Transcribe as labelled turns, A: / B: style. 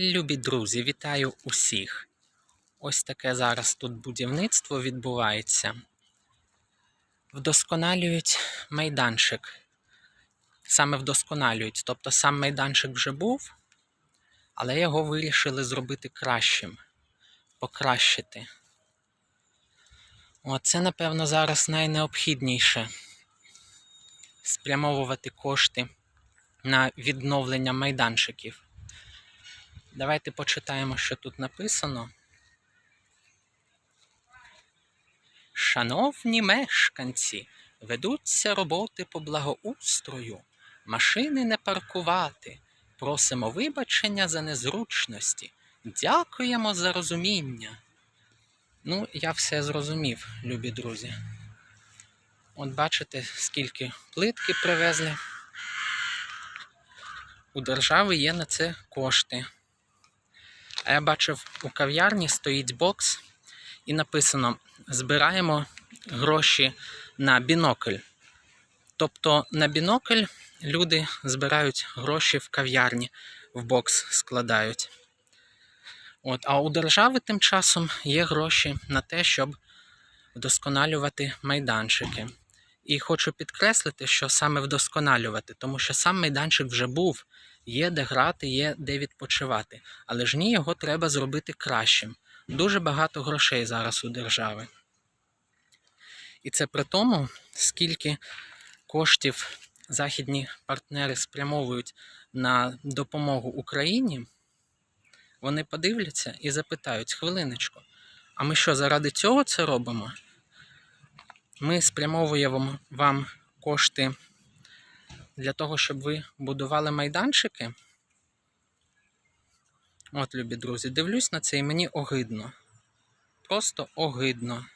A: Любі друзі, вітаю усіх. Ось таке зараз тут будівництво відбувається. Вдосконалюють майданчик. Саме вдосконалюють. Тобто сам майданчик вже був, але його вирішили зробити кращим, покращити. Оце, напевно, зараз найнеобхідніше спрямовувати кошти на відновлення майданчиків. Давайте почитаємо, що тут написано. Шановні мешканці, ведуться роботи по благоустрою, машини не паркувати. Просимо вибачення за незручності. Дякуємо за розуміння. Ну, я все зрозумів, любі друзі. От бачите, скільки плитки привезли. У держави є на це кошти. А я бачив, у кав'ярні стоїть бокс і написано: збираємо гроші на бінокль. Тобто на бінокль люди збирають гроші в кав'ярні, в бокс складають. От, а у держави тим часом є гроші на те, щоб вдосконалювати майданчики. І хочу підкреслити, що саме вдосконалювати, тому що сам майданчик вже був, є де грати, є де відпочивати. Але ж ні, його треба зробити кращим. Дуже багато грошей зараз у держави. І це при тому, скільки коштів західні партнери спрямовують на допомогу Україні, вони подивляться і запитають: хвилиночку, а ми що, заради цього це робимо? Ми спрямовуємо вам кошти для того, щоб ви будували майданчики. От, любі друзі, дивлюсь на це і мені огидно. Просто огидно.